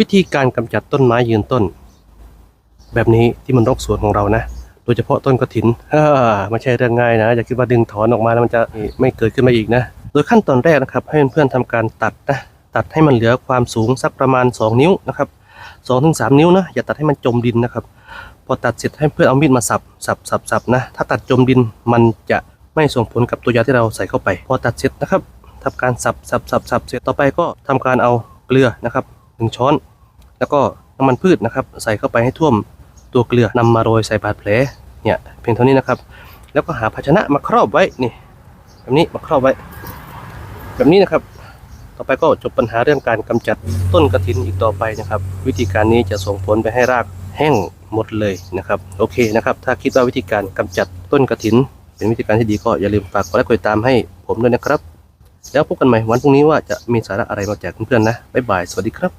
วิธีการกำจัดต้นไม้ยืนต้น แบบนี้ที่มันรกสวนของเรานะ โดยเฉพาะต้นกระถินฮ่าไม่ใช่เรื่องง่ายนะอย่าคิดว่าดึงถอนออกมาแล้วมันจะไม่เกิดขึ้นมาอีกนะ โดยขั้นตอนแรกนะครับ ให้เพื่อนๆทำการตัดนะตัดให้มันเหลือความสูงสักประมาณ 2 นิ้วนะครับสองถึงสามนิ้วนะอย่าตัดให้มันจมดินนะครับ พอตัดเสร็จให้เพื่อนเอามีดมาสับสับสับสับนะถ้าตัดจมดินมันจะไม่ส่งผลกับตัวยาที่เราใส่เข้าไป พอตัดเสร็จนะครับทำการสับสับสับสับเสร็จต่อไปก็ทำการเอาเกลือนะครับ หนึ่งช้อน แล้วก็น้ำมันพืชนะครับ ใส่เข้าไปให้ท่วมตัวเกลือนำมาโรยใส่บาดแผลเนี่ยเพียงเท่านี้นะครับ แล้วก็หาภาชนะมาครอบไว้นี่ แบบนี้มาครอบไว้ แบบนี้นะครับ ต่อไปก็จบปัญหาเรื่องการกำจัดต้นกระถินอีกต่อไปนะครับ วิธีการนี้จะส่งผลไปให้รากแห้งหมดเลยนะครับ โอเคนะครับ ถ้าคิดว่าวิธีการกำจัดต้นกระถิน เป็นวิธีการที่ดีก็อย่าลืมฝากกดไลค์กดติดตามให้ผมด้วยนะครับ แล้วพบกันใหม่วันพรุ่งนี้ว่าจะมีสาระอะไรมาแจกเพื่อนๆนะบ๊ายบายสวัสดีครับ